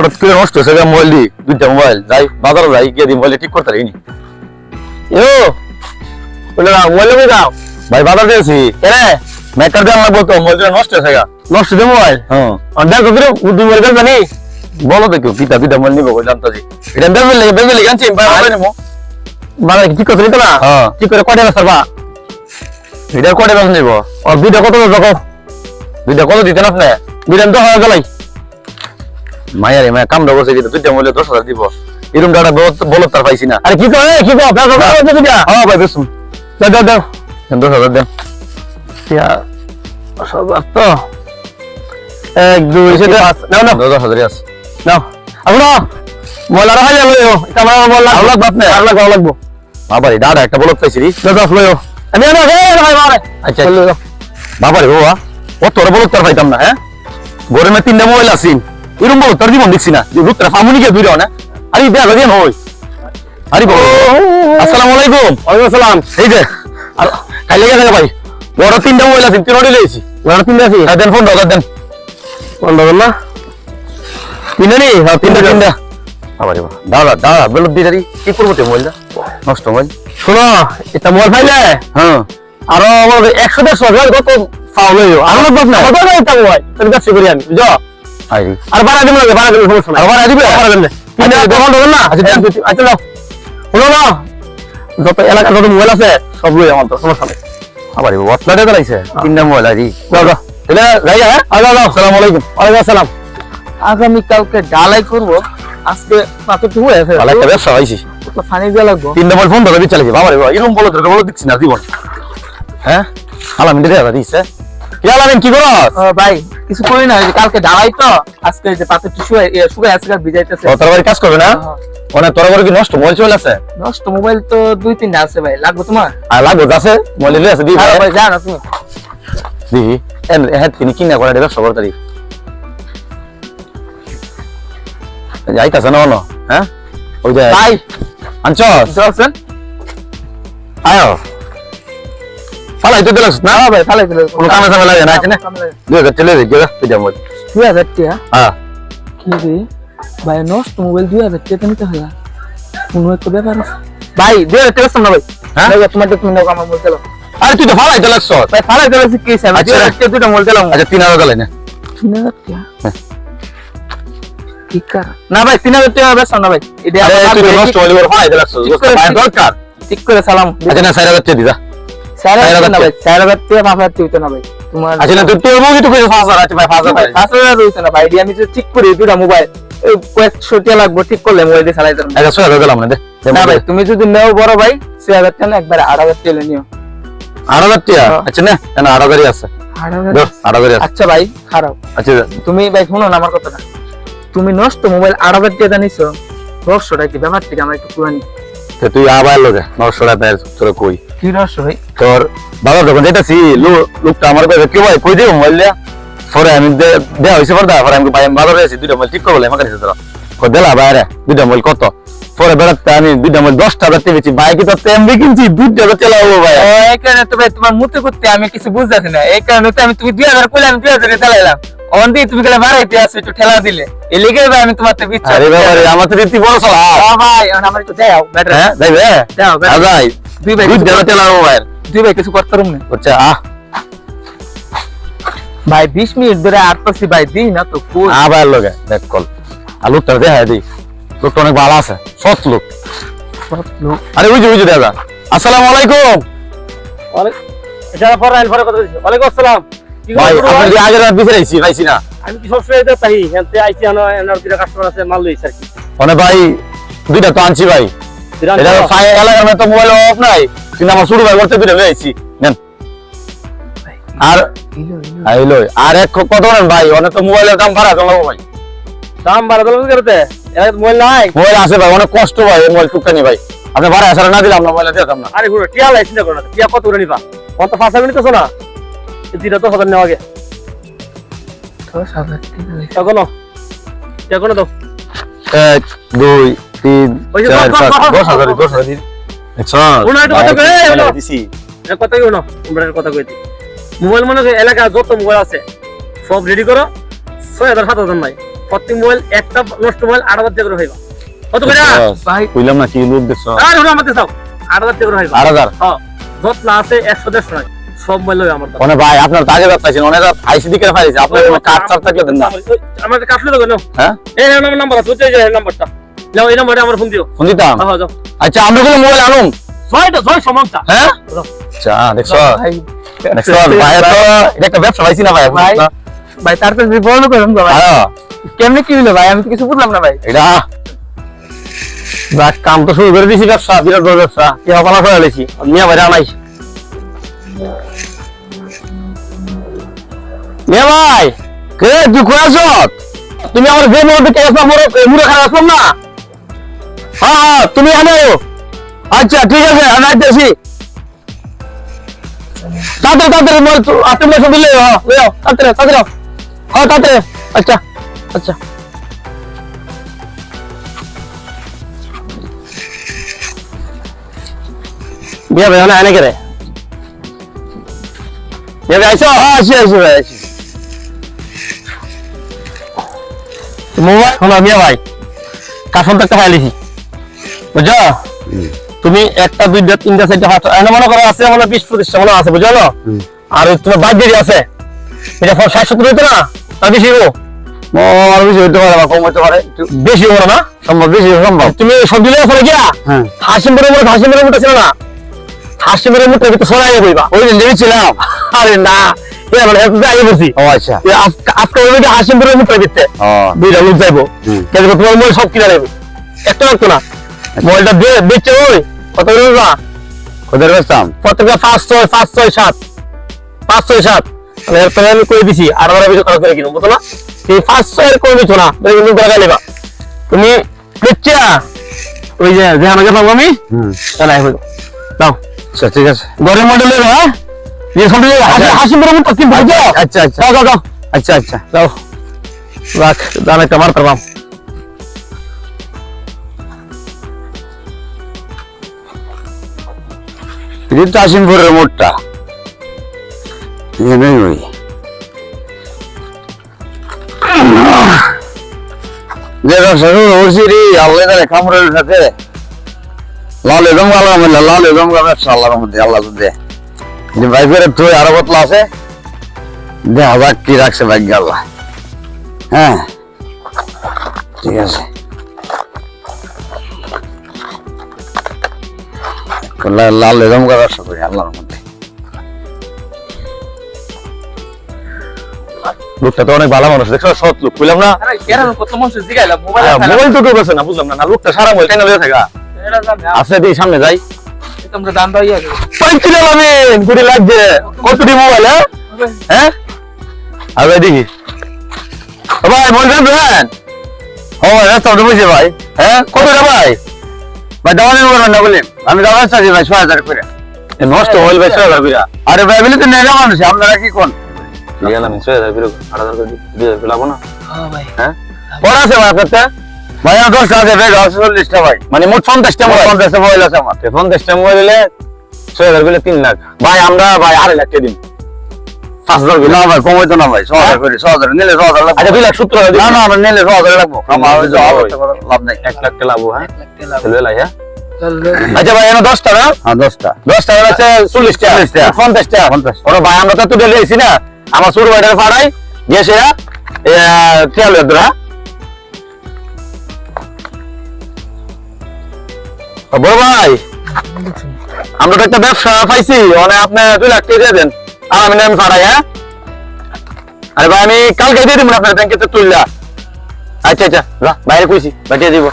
হঠাৎ করে নষ্ট গা মোবাইল দি দুইটা মোবাইল যাই বাজারে যাই গিয়ে দি মোবাইল ঠিক করতে পারিনি। ইউ বলে না মোবাইল কই দাও ভাই বাজার দিয়েছি। কেনে? মেকার দেওয়া লাগবো তো মোবাইলটা নষ্ট হয়েছে গা। নষ্ট দে মোবাইল হ্যাঁ। দেখ তো দুই মোবাইল কেন জানি? বলো দেখো পিতা দুইটা মোবাইল নিবো বললাম তো জি এটা বেবে লেগে বেবে লেগে আনছি বাইরে নিবো? মানে ঠিক করে নিতে না? হ্যাঁ। ঠিক করে কয়টা বেসার বা? এটা কয়টা নিবো? আর দুইটা কত দেখো দুইটা কত দিতেন আপনি? দুইটা তো হয়ে গেলাই। মায়া রে মায়া কাম বসে কিন্তু দুইটা দশ হাজার দিব। এরকম একটা বলো তার পাইছি না। আরে কি করে কি দুইটা? হ্যাঁ ভাই বেশ। দাও দাও দাও দশ হাজার দেন। সবার তো। এক দুই সেটা নাও নাও। দশ হাজারই আছে। নাও। আমার লাগবে। আপনি? আর লাগবে আর লাগবে। বাবারে দাদা একটা বলত পাইছি দাও দাও আমি আনো হে ভাই মারে। আচ্ছা বাবারে বাবা ও তোর বলত তার পাইতাম না হ্যাঁ? গরমে তিনটা মোবাইল আছিন। এরকম বলত তার জীবন দেখছি না যে রুত্রা ফামুনি কে দুইটা না আরে দিয়ে হই আরে বাবা আসসালামু আলাইকুম ওয়ালাইকুম আসসালাম এই যে আর কাইলে গেছে ভাই বড় তিনটা মোবাইল আছে তিনটা লইছি ওরা তিনটা আছে হ্যাঁ, দেন ফোন দাও দেন বন্ধ কর না তিনটা নি হ্যাঁ তিনটা তিনটা বাবারে বাবা দাদা দাদা বেলত দিয়ে দাঁড়ি কি করব তে মোবাইলটা নষ্ট মোবাইল শোনো এটা মোবাইল পাইলে হ্যাঁ আরও আমার একশো দেড়শো হাজার কত পাও লইও আর লাগবে না কত না এটা মোবাইল তাহলে ব্যবসা করি আমি বুঝো আইরি আর বাড়া দিব না বাড়া দিব সমস্যা নাই। বাড়া দিবে? বাড়া দিবে। তিনটা আচ্ছা, দোকান দেবেন না? আচ্ছা, আচ্ছা যত মোবাইল আছে সব লই আমার তো সমস্যা নেই। আবার ওয়াটলারে দাঁড়াইছে তিনটা মোবাইল তাহলে যাই হ্যাঁ? যাও আসসালামু আলাইকুম। ওয়ালাইকুম আসসালাম। আগামী কালকে ডালাই করব। আজকে পাতে তো হয়ে আছে ভালো একটা ব্যবসা হয়েছি। তো পানি দিয়ে লাগবো। তিনটা মোবাইল ফোন ধরে চালিয়েছি বাবা রে বাবা এরকম বলো তোর বলো দিচ্ছি না জীবন। হ্যাঁ? আলামিন দিয়ে দাদা দিচ্ছে কি আলামিন কি করো ভাই কিছু করি না কালকে ডালাই তো আজকে যে পাতে শুয়ে শুয়ে আছে ভিজাইতেছে। তোর বাড়ি কাজ করবে না? মানে তোর ঘরে কি নষ্ট? মোবাইল চলে আছে? নষ্ট মোবাইল তো দুই তিনটা আছে ভাই। লাগবে তোমার? আর লাগবে আছে? মোবাইল আছে দি হ্যাঁ ভাই জানো তুমি। দি এন হ্যাঁ তিনি কিনা করে ব্যবসা করতে দি যাইতাছে না হ্যাঁ? ওই যে ভাই। আনছ চলছেন আয় ফালাই তো দিলাস না? হ্যাঁ ভাই ফালাই দিলে কোনো কামে সামে লাগে না আছে না দুই হাজার চলে যাই গেলা তুই মোবাইল। দুই হাজার টাকা হ্যাঁ? কি রে? ভাই নষ্ট মোবাইল দুই হাজার টাকা নিতে হবে কোনো একটা ব্যাপার আছে? ভাই দুই হাজার টাকা না ভাই? হ্যাঁ? তোমার তো তুমি নাও আমার মোবাইল দিলাম। আরে তুই তো ফালাই দিলাস ভাই ফালাই দিলে কি আমি আচ্ছা। টাকা দুইটা মোবাইল দিলাম। আচ্ছা তিন হাজার দিলাই না। তিন হাজার টাকা হ্যাঁ। কার? না ভাই তিন হাজার টাকা বেশ না ভাই। এটা ঠিক- দিলাস করে- ঠিক করে সালাম। আচ্ছা না চার হাজার টাকা দিদা চার চার হাজার হাজার না ভাই টাকা। চার হাজার টাকা পাঁচ হাজার হইতো না ভাই তোমার আচ্ছা না তোর আচ্ছা ভাই পাঁচ হাজার ভাই, দিলাই। পাঁচ হাজার হইতো না ভাই এটা আমি যদি ঠিক করি দুটা মোবাইল কয়েকশো টাকা লাগবে ঠিক করলে মোবাইল দিয়ে চালাই দেবো। আচ্ছা ছয় হাজার দিলাম না দে। দে না ভাই তুমি যদি নেও বড় ভাই ছয় হাজার টাকা একবার আট হাজার টাকা নিও। আট হাজার টাকা হ্যাঁ। আচ্ছা না আছে। আচ্ছা ভাই খারাপ। আচ্ছা তুমি ভাই শুনো না আমার কথাটা। তুমি নষ্ট মোবাইল আট হাজার টাকা নিছো রহস্যটা কি ব্যাপার থেকে আমার একটু পুরানি তো তুই আবার লোকে নশো টাকা তোর কই। কি রহস্য ভাই তোর বাবা যখন যেতেছি লোকটা আমার কাছে কি ভাই কই দিও মোবাইল পরে আমি দে- দেয়া হয়েছে পরে পরে আমি ভাই বাজারে আছি দুইটা মোবাইল ঠিক করব আমার কাছে তোর। কই দিলা বাইরে দুইটা মোবাইল কত? পরে বেড়াতে আমি দুইটা মোবাইল হাজার টাকা বেচি বাইকে তো এমবি কিনছি? দুইটা হাজার চালাবো ভাই। এই কারণে তো ভাই তোমার মুতে করতে আমি কিছু বুঝতেছি না। এই কারণে তো আমি তুমি দুই হাজার কইলে আমি দুই হাজার চালাইলাম। অন তুমি গেলে বাড়াইতে আসো একটু ঠেলা দিলে। এই লেগে ভাই আমি তোমার তো আরে বাবা রে আমার তো রীতি বড় চলা ও ভাই এখন আমার একটু দেও ব্যাটারি। হ্যাঁ দেও আ দুই ভাই ভাই দুই ভাই কিছু করতে না। আচ্ছা আহ। ভাই বিশ মিনিট ধরে আটপাশি ভাই দিই না তো কই? আবার লোকে দেখ কল। লোকটা দেখা দি লোকটা অনেক ভালো আছে সৎ লোক। আরে বুঝি বুঝি দাদা। আসসালামু আলাইকুম। এটা পরে আইল পরে কথা বলছি। ওয়ালাইকুম আসসালাম। ভাই আপনি আগের রাত বিচারাইছি পাইছি না। আমি কি সবসময় এটা তাই হেলতে আইছি আনো এনার দুটা কাস্টমার আছে মাল লইছে আর কি। মানে ভাই দুইটা তো আনছি ভাই। এটা ফাই এলাকার মধ্যে মোবাইল অফ নাই। কিন্তু আমার শুরু ভাই করতে দুইটা লইছি নেন। আর আইলো আর এক কত নেন ভাই? অনেক তো মোবাইলের দাম ভাড়া চলাবো ভাই। দাম করতে? এরা মোবাইল নাই। মোবাইল আছে ভাই অনেক কষ্ট ভাই মোবাইল টুকটানি ভাই। আপনি ভাড়া না দিলাম না মোবাইল দিতাম না। আরে গুলো টিয়া লাই চিন্তা করো না টিয়া কত করে নিবা? অন্ত পাঁচ মিনিট তো না? এই তো হাজার নেওয়া আগে। দশ হাজার এখনও? এখনও তো এক দুই তিন যে চার দশ, দশ, পাঁচ দশ, দশ হাজার দশ, দশ হাজার আচ্ছা কথা কই, এই উনো। দিছি। এর কথা কইও না কথা কইতি মোবাইল মনে এলাকা যত মোবাইল আছে সব রেডি করো। ছয় হাজার সাত হাজার নাই। প্রত্যেক মোবাইল একটা নষ্ট মোবাইল আট হাজার টাকা করে হইবা। কত করে ভাই কইলাম না কি লোক দেখছ? আর ওটা আমাদের দাও আট হাজার করে হইবা। আট হাজার? হ্যাঁ যত না আছে একশো দেড়শো নয় সব আমার মানে ভাই আপনার তাজে ব্যবসা ছিল অনেক আইসি দিকে ফাইছে আপনার কোনো কাজ চার থাকলে দেন না। আমার কাটলে দেবো নাও হ্যাঁ? এই আমার নাম্বার আছে ওই যে এই নাম্বারটা যাও এই নাম্বারে আমার ফোন দিও। ফোন দিতাম? হ্যাঁ যাও। আচ্ছা আমরা কোনো মোবাইল আনুম ছয়টা ছয় সমানটা। হ্যাঁ? আচ্ছা দেখছ? দেখছ? ভাই তো এটা একটা ব্যবসা পাইছি না ভাই ভাই ভাই তারপর বিপন্ন করলাম ভাই। হ্যাঁ। কেমনে কি হলো ভাই? আমি তো কিছু বুঝলাম না ভাই। এটা কাম তো শুরু করে দিছি ব্যবসা বিরাট বড় ব্যবসা। কি হপালা করে লেছি মিয়া ভাই আনাই মিয়া ভাই, কে কই আছ তুমি আমার যে মুহূর্তে কে আসবা মুড়ে খারাপ আসলাম না? হ্যাঁ হ্যাঁ তুমি এখানে আচ্ছা ঠিক আছে, আমি আইতেছি। তাড়াতাড়ি তাড়াতাড়ি মোর আপনি মেসে দিলে হ্যাঁ তাড়াতাড়ি তাড়াতাড়ি। হ্যাঁ তাড়াতাড়ি আচ্ছা আচ্ছা। বিয়া ভাই না এনে করে বিয়া ভাই, আইসো? হ্যাঁ আসি আসি ভাই, আসি। মোবাইল? শোনো মিয়া ভাই কাশন তো একটা বুঝছ? তুমি একটা দুইটা তিনটা চারটা পাঁচটা এনে মনে করো আছে মনে বিশ পঁচিশটা মনে আছে বুঝলো? আর তোমার বাইক দেরি আছে। এটা ফল ষাট সত্তর হইতো না? তার বেশি হব আর বেশি হইতে পারে বা কম হইতে পারে। বেশি হব না? সম্ভব বেশি সম্ভব। তুমি সব দিলে আসলে গিয়া? হ্যাঁ। হাসিমপুরের মধ্যে হাসিমপুরের মধ্যে ছিল না? হাসিমপুরের মধ্যে কিন্তু সরাই বইবা ওই দিন দেখেছিলাম। আরে না। মানে আচ্ছা। ওই না। মোবাইলটা কত পাঁচ ছয় পাঁচ ছয় সাত। পাঁচ ছয় সাত। এরপরে আমি করে দিছি? আর আমার বেশি খরচ করে কিনো না? এই পাঁচ ছয়ের করে দিচ্ছ না? তুমি টাকা নেবা। তুমি বেচছে ওই যে যে আমাকে আমি? হুম। তাহলে দাও আচ্ছা ঠিক আছে। গরের মডেলের হ্যাঁ? আচ্ছা আচ্ছা আচ্ছা। আচ্ছা রাখ এটা আসিমপুরের ওই। শুরু রে আল্লাহ তারে কামড়ের সাথে। লাল আমার লাল ব্যবসা আল্লাহর মধ্যে আল্লাহ তো দে যে বাইকের তুই আরও বতলা আছে? দেখা যাক কি রাখছে ভাগ্য আল্লাহ হ্যাঁ। ঠিক আছে। লাল লাল এরকম করে করি আল্লাহর মধ্যে লোকটা তো অনেক ভালো মানুষ দেখছ? সৎ লোক বুঝলাম না? জিগাইলা মোবাইল তো না বুঝলাম না লোকটা সারা মোবাইল দিয়ে থাকা। আছে সামনে যাই। তোমরা দাও ইয়া পাইছিল আমি গুড়ি লাগছে। কতটি মোবাইল হ্যাঁ? হ্যাঁ? দেখি। ও ভাই বলবেন ভাই ও রাস্তা উঠে ভাই। হ্যাঁ কত রে ভাই? ভাই দাওয়া নিতে না বললেন আমি দাওয়া চাচ্ছি ভাই ছয় হাজার করে। নষ্ট মোবাইল ভাই ছয় হাজার বিরা আরে ভাই বলে তো নেড়া মানুষ আপনারা কি কোন? গেলাম ছয় হাজার বিরা আট হাজার করে দুই হাজার না? হ্যাঁ ভাই। হ্যাঁ? বড় আছে ভাই আপনারটা ভাই আমার দশটা আছে ভাই দশ চল্লিশটা ভাই। মানে মোট পঞ্চাশটা মোবাইল। পঞ্চাশটা মোবাইল আছে আমার। পঞ্চাশটা মোবাইল হলে ছয় হাজার বিলে তিন লাখ। ভাই আমরা ভাই আড়াই লাখ দিন পাঁচ হাজার না ভাই কমাইতো না ভাই ছ হাজার করে ছ হাজার নিলে ছ হাজার লাগবে। আচ্ছা দুই লাখ সত্তর হাজার না না আমরা নিলে ছ হাজার লাগবো আমার ওই যে অবস্থা করা লাভ নাই। এক লাখ টাকা লাভ হ্যাঁ? লাই হ্যাঁ? আচ্ছা ভাই এনে দশটা না? হ্যাঁ দশটা। দশটা হচ্ছে চল্লিশ টাকা চল্লিশ পঞ্চাশ। ওরা ভাই আমরা তো তুলে না। আমার ছোট ভাইটার পাড়াই গেছে ধরা বড় ভাই। আমরা তো একটা ব্যবসা পাইছি মানে আপনি দুই লাখ টাকা দিয়ে দেন। আর আমি নেন পাড়াই হ্যাঁ? আরে ভাই আমি কালকে দিয়ে দিব আপনার ব্যাংকে তো তুললা আচ্ছা আচ্ছা যা বাইরে কইছি বাটিয়ে দিব।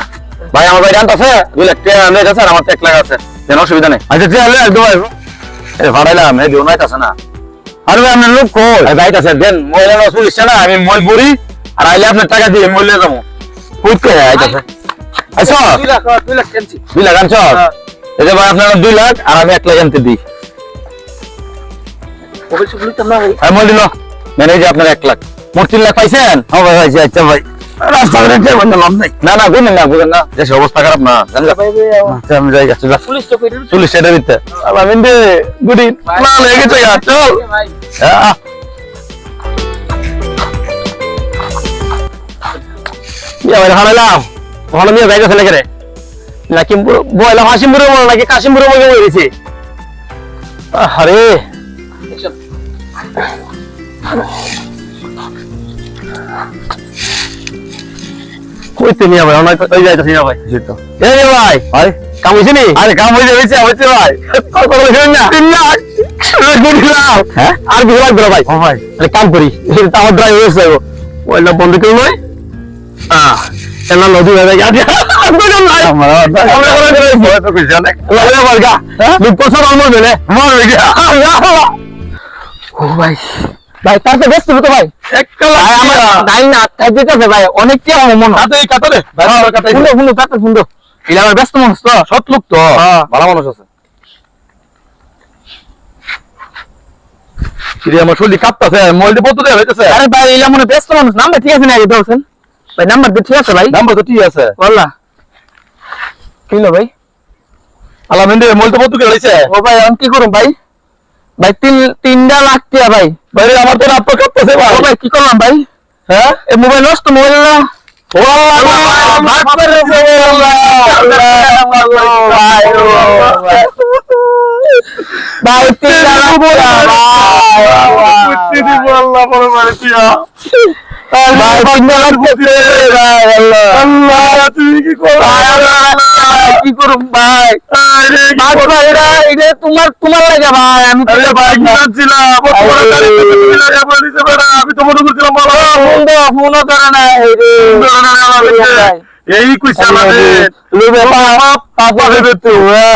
ভাই আমার ভাই জানতে আছে দুই লাখ টাকা নেই আছে আর আমার তো এক লাখ আছে। যেন অসুবিধা নেই। আচ্ছা ঠিক আছে একদম ভাই এই ভাড়াইলাম এই দিও নাই আছে না। আরে ভাই আপনার লোক কই? আরে ভাই আছে দেন আমার চল্লিশ না আমি মোবাইল পড়ি আর আইলে আপনার টাকা দিয়ে নিয়ে যাব। কুইট করে আইতাছে? আচ্ছা। দুই লাখ দুই লাখ কেনছি দুই লাখ আনছ? ভাই আপনার দুই লাখ আর আমি এক লাখ আনতে দিই। আমি দিল মানে আপনার এক লাখ। মোট তিন লাখ পাইছেন? হ্যাঁ ভাই আচ্ছা ভাই। না লাভ নাই। না না বুঝলেন না বুঝলেন না। দেশের অবস্থা খারাপ না আমি যাই গেছি চল্লিশ টাকা দিতে। আমি গুডি না লেগে চল হারাইলাম। নাকি রে। নাকি বয়লা মনে নাকি কাশিমপুরে মনে হয়ে আরে কইতে ভাই অনেক ওই যাইতেছে মিয়া ভাই? রে কাম হয়েছে নি? আরে কাম হয়ে ভাই। কত করে শুনুন না? তিন লাখ। হ্যাঁ? আর বিশ লাখ দিলো ভাই। ও ভাই। আরে কাম করি। এটা তো আমার ড্রাইভার হয়েছে ওইটা বন্ধ কেউ নয়? কেন নদী হয়ে যায়? তো ভাই ভাই তার তো ব্যস্ত তো ভাই ভাই অনেক কি মনে শুনো শুনো শুনো এটা আমার মানুষ তো সৎ লোক তো ভালো মানুষ আছে আমার শরীর কাঁপতাছে মোবাইল দিয়ে বলতে দেয়া হইতেছে আরে ভাই এটা মনে ব্যস্ত মানুষ নাম্বার ঠিক আছে না আগে ভাই নাম্বার দিয়ে ঠিক আছে ভাই। নাম্বার তো ঠিক আছে। বললা কিলো ভাই? তো ও আমি কি ভাই? ভাই তিন তিনটা লাখ ভাই। ভাই আমার তো রাত তো ভাই। ও ভাই কি করলাম ভাই? হ্যাঁ? এই মোবাইল নষ্ট মোবাইল না ভাই তিনটা ভাই। ভাই ভাই, ভাই কি ভাই ভাই তোমার তোমার লাগে ভাই আমি আমি তো মনে করছিলাম ফোনও করে না এই রে